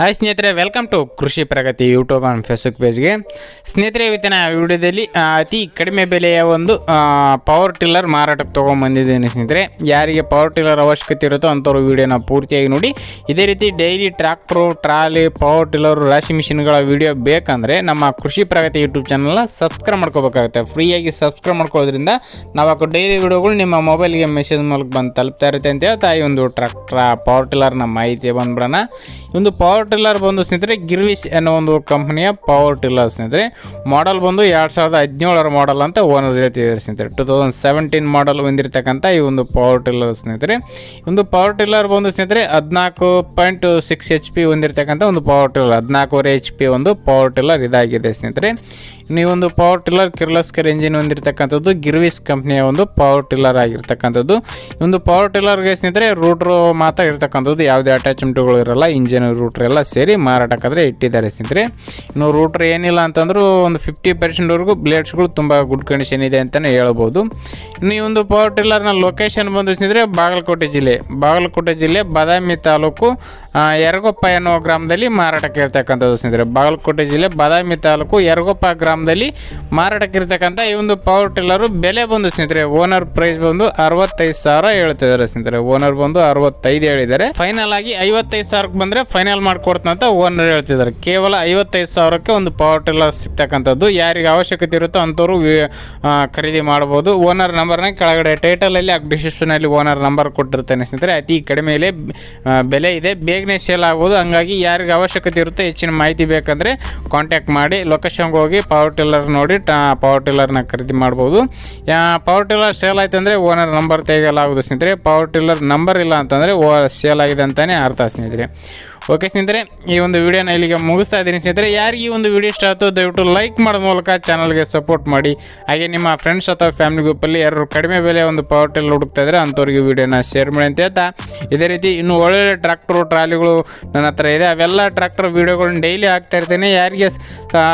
Hi ಸ್ನೇಹಿತರೆ welcome to Krishi Pragati YouTube and Facebook ಪೇಜ್ಗೆ ಸ್ನೇಹಿತರೆ, ಇವತ್ತಿನ ವಿಡಿಯೋದಲ್ಲಿ ಅತಿ ಕಡಿಮೆ ಬೆಲೆಯ ಒಂದು ಪವರ್ ಟಿಲ್ಲರ್ ಮಾರಾಟಕ್ಕೆ ತೊಗೊಂಬಂದಿದ್ದೇನೆ ಸ್ನೇಹಿತರೆ. ಯಾರಿಗೆ ಪವರ್ ಟಿಲ್ಲರ್ ಅವಶ್ಯಕತೆ ಇರುತ್ತೋ ಅಂಥವ್ರು ವಿಡಿಯೋನ ಪೂರ್ತಿಯಾಗಿ ನೋಡಿ. ಇದೇ ರೀತಿ daily tractor trolley power tiller ರಾಶಿ ಮಿಷಿನ್ಗಳ ವಿಡಿಯೋ ಬೇಕಂದರೆ ನಮ್ಮ ಕೃಷಿ ಪ್ರಗತಿ ಯೂಟ್ಯೂಬ್ ಚಾನಲ್ನ ಸಬ್ಸ್ಕ್ರೈಬ್ ಮಾಡ್ಕೋಬೇಕಾಗುತ್ತೆ. ಫ್ರೀಯಾಗಿ ಸಬ್ಸ್ಕ್ರೈಬ್ ಮಾಡ್ಕೊಳ್ಳೋದ್ರಿಂದ ನಾವು ಹಾಕೋ ಡೈಲಿ ವಿಡಿಯೋಗಳು ನಿಮ್ಮ ಮೊಬೈಲ್ಗೆ ಮೆಸೇಜ್ ಮೂಲಕ ಬಂದು ತಲುಪ್ತಾ ಇರುತ್ತೆ ಅಂತ ಹೇಳ್ತಾ ಈ ಒಂದು ಟ್ರಾಕ್ಟ್ರ ಪವರ್ ಟಿಲ್ಲರ್ನ ಮಾಹಿತಿ ಬಂದ್ಬಿಡೋಣ. ಒಂದು ಪವರ್ ಟಿಲ್ಲರ್ ಬಂದು ಸ್ನೇಹಿತರೆ ಗಿರ್ವಿಸ್ ಅನ್ನೋ ಒಂದು ಕಂಪನಿಯ ಪವರ್ ಟಿಲ್ಲರ್ ಸ್ನೇಹಿತರೆ. ಮಾಡಲ್ ಬಂದು ಎರಡು ಸಾವಿರದ ಹದಿನೇಳರ ಮಾಡಲ್ ಅಂತ ಓನರ್ ಹೇಳ್ತಿದ್ದಾರೆ ಸ್ನೇಹಿತರೆ. ಟೂ ತೌಸಂಡ್ ಸೆವೆಂಟೀನ್ ಮಾಡಲ್ ಹೊಂದಿರತಕ್ಕಂಥ ಈ ಒಂದು ಪವರ್ ಟಿಲ್ಲರ್ ಸ್ನೇಹಿತರೆ. ಒಂದು ಪವರ್ ಟಿಲ್ಲರ್ ಬಂದು ಸ್ನೇಹಿತರೆ, ಹದಿನಾಲ್ಕು ಪಾಯಿಂಟ್ ಸಿಕ್ಸ್ ಎಚ್ ಪಿ ಹೊಂದಿರತಕ್ಕಂಥ ಒಂದು ಪವರ್ ಟಿಲ್ಲರ್ ಹದಿನಾಲ್ಕೂವರೆ ಎಚ್ ಪಿ ಒಂದು ಪವರ್ ಟಿಲ್ಲರ್ ಇದಾಗಿದೆ ಸ್ನೇಹಿತರೆ. ಇನ್ನು ಈ ಒಂದು ಪವರ್ ಟಿಲ್ಲರ್ ಕಿರ್ಲೋಸ್ಕರ್ ಎಂಜಿನ್ ಹೊಂದಿರತಕ್ಕಂಥದ್ದು ಗಿರ್ವಿಸ್ ಕಂಪ್ನಿಯ ಒಂದು ಪವರ್ ಟಿಲ್ಲರ್ ಆಗಿರ್ತಕ್ಕಂಥದ್ದು. ಒಂದು ಪವರ್ ಟಿಲ್ಲರ್ಗೆ ಸ್ನೇಹಿತರೆ ರೂಟ್ರು ಮಾತ್ರ ಇರ್ತಕ್ಕಂಥದ್ದು. ಯಾವುದೇ ಅಟ್ಯಾಚ್ಮೆಂಟ್ಗಳು ಇರಲ್ಲ ಇಂಜಿನ್ ರೂಟ್ರ್ ಎಲ್ಲ ಸೇರಿ ಮಾರಾಟಕ್ಕಾದರೆ ಇಟ್ಟಿದ್ದಾರೆ ಸ್ನೇಹಿತರೆ. ಇನ್ನು ರೂಟ್ರ್ ಏನಿಲ್ಲ ಅಂತಂದರೂ ಒಂದು ಫಿಫ್ಟಿ ಪರ್ಸೆಂಟ್ವರೆಗೂ ಬ್ಲೇಡ್ಸ್ಗಳು ತುಂಬ ಗುಡ್ ಕಂಡೀಷನ್ ಇದೆ ಅಂತಲೇ ಹೇಳ್ಬೋದು. ಇನ್ನು ಈ ಒಂದು ಪವರ್ ಟಿಲ್ಲರ್ನ ಲೊಕೇಶನ್ ಬಂದು ಸ್ನೇಹಿತರೆ ಬಾಗಲಕೋಟೆ ಜಿಲ್ಲೆ. ಬಾಗಲಕೋಟೆ ಜಿಲ್ಲೆ ಬಾದಾಮಿ ತಾಲೂಕು ಯರಗೊಪ್ಪ ಎನ್ನುವ ಗ್ರಾಮದಲ್ಲಿ ಮಾರಾಟಕ್ಕೆ ಇರ್ತಕ್ಕಂಥದ್ದು ಸ್ನೇಹಿತರೆ. ಬಾಗಲಕೋಟೆ ಜಿಲ್ಲೆ ಬಾದಾಮಿ ತಾಲೂಕು ಯರಗೊಪ್ಪ ಗ್ರಾಮದಲ್ಲಿ ಮಾರಾಟಕ್ಕೆ ಇರ್ತಕ್ಕಂಥ ಈ ಒಂದು ಪವರ್ ಟಿಲ್ಲರು ಬೆಲೆ ಬಂದು ಸ್ನೇಹಿತರೆ ಓನರ್ ಪ್ರೈಸ್ ಬಂದು ಅರವತ್ತೈದು ಸಾವಿರ ಹೇಳ್ತಿದ್ದಾರೆ ಸ್ನೇಹಿತರೆ. ಓನರ್ ಬಂದು ಅರವತ್ತೈದು ಹೇಳಿದ್ದಾರೆ. ಫೈನಲ್ ಆಗಿ ಐವತ್ತೈದು ಸಾವಿರಕ್ಕೆ ಬಂದರೆ ಫೈನಲ್ ಮಾಡಿಕೊಡ್ತಂತ ಓನರ್ ಹೇಳ್ತಿದ್ದಾರೆ. ಕೇವಲ ಐವತ್ತೈದು ಸಾವಿರಕ್ಕೆ ಒಂದು ಪವರ್ ಟಿಲ್ಲರ್ ಸಿಗ್ತಕ್ಕಂಥದ್ದು. ಯಾರಿಗೆ ಅವಶ್ಯಕತೆ ಇರುತ್ತೋ ಅಂಥವ್ರು ಖರೀದಿ ಮಾಡ್ಬೋದು. ಓನರ್ ನಂಬರ್ನ ಕೆಳಗಡೆ ಟೈಟಲಲ್ಲಿ ಡಿಸ್ಕ್ರಿಪ್ಷನಲ್ಲಿ ಓನರ್ ನಂಬರ್ ಕೊಟ್ಟಿರ್ತಾನೆ ಸ್ನೇಹಿತರೆ. ಅತಿ ಕಡಿಮೆಯಲ್ಲಿ ಬೆಲೆ ಇದೆ. ಬೇಗನೆ ಸೇಲ್ ಆಗ್ಬೋದು ಹಂಗಾಗಿ ಯಾರಿಗೆ ಅವಶ್ಯಕತೆ ಇರುತ್ತೆ ಹೆಚ್ಚಿನ ಮಾಹಿತಿ ಬೇಕಂದರೆ ಕಾಂಟ್ಯಾಕ್ಟ್ ಮಾಡಿ. ಲೊಕೇಶನ್ಗೆ ಹೋಗಿ ಪವರ್ ಟಿಲ್ಲರ್ ನೋಡಿ ಪವರ್ ಟಿಲ್ಲರ್ನ ಖರೀದಿ ಮಾಡ್ಬೋದು. ಪವರ್ ಟಿಲ್ಲರ್ ಸೇಲ್ ಆಯ್ತು ಅಂದರೆ ಓನರ್ ನಂಬರ್ ತೆಗೆಯಲಾಗೋದು ಸ್ನೇಹಿತರೆ. ಪವರ್ ಟಿಲ್ಲರ್ ನಂಬರ್ ಇಲ್ಲ ಅಂತಂದರೆ ಓ ಸೇಲ್ ಆಗಿದೆ ಅಂತಲೇ ಅರ್ಥ ಸ್ನೇಹಿತರೆ. ಓಕೆ ಸ್ನೇಹಿತರೆ, ಈ ಒಂದು ವಿಡಿಯೋನ ಇಲ್ಲಿಗೆ ಮುಗಿಸ್ತಾ ಇದ್ದೀನಿ. ಸ್ನೇಹಿತರೆ, ಯಾರಿಗೆ ಒಂದು ವಿಡಿಯೋ ಇಷ್ಟ ಆಯಿತು ದಯವಿಟ್ಟು ಲೈಕ್ ಮಾಡೋ ಮೂಲಕ ಚಾನಲ್ಗೆ ಸಪೋರ್ಟ್ ಮಾಡಿ. ಹಾಗೆ ನಿಮ್ಮ ಫ್ರೆಂಡ್ಸ್ ಅಥವಾ ಫ್ಯಾಮಿಲಿ ಗ್ರೂಪಲ್ಲಿ ಯಾರು ಕಡಿಮೆ ಬೆಲೆ ಒಂದು ಪವರ್ ಟಿಲ್ಲರ್ ಹುಡುಕ್ತಾ ಇದ್ರೆ ಅಂಥವ್ರಿಗೆ ವಿಡಿಯೋನ ಶೇರ್ ಮಾಡಿ ಅಂತ ಹೇಳ್ತಾ. ಇದೇ ರೀತಿ ಇನ್ನು ಒಳ್ಳೊಳ್ಳೆ ಟ್ರ್ಯಾಕ್ಟ್ರು ಟ್ರಾಲಿಗಳು ನನ್ನ ಹತ್ರ ಇದೆ. ಅವೆಲ್ಲ ಟ್ರ್ಯಾಕ್ಟರ್ ವೀಡಿಯೋಗಳನ್ನ ಡೈಲಿ ಹಾಕ್ತಾ ಇರ್ತೇನೆ. ಯಾರಿಗೆ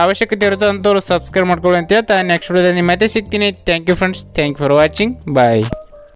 ಅವಶ್ಯಕತೆ ಇರುತ್ತೋ ಅಂಥವ್ರು ಸಬ್ಸ್ಕ್ರೈಬ್ ಮಾಡ್ಕೊಳ್ಳಿ ಅಂತ ಹೇಳ್ತಾ. ನೆಕ್ಸ್ಟ್ ವಿಡಿಯೋದಲ್ಲಿ ಮತ್ತೆ ಸಿಗ್ತೀನಿ. Thank you friends thank you for watching bye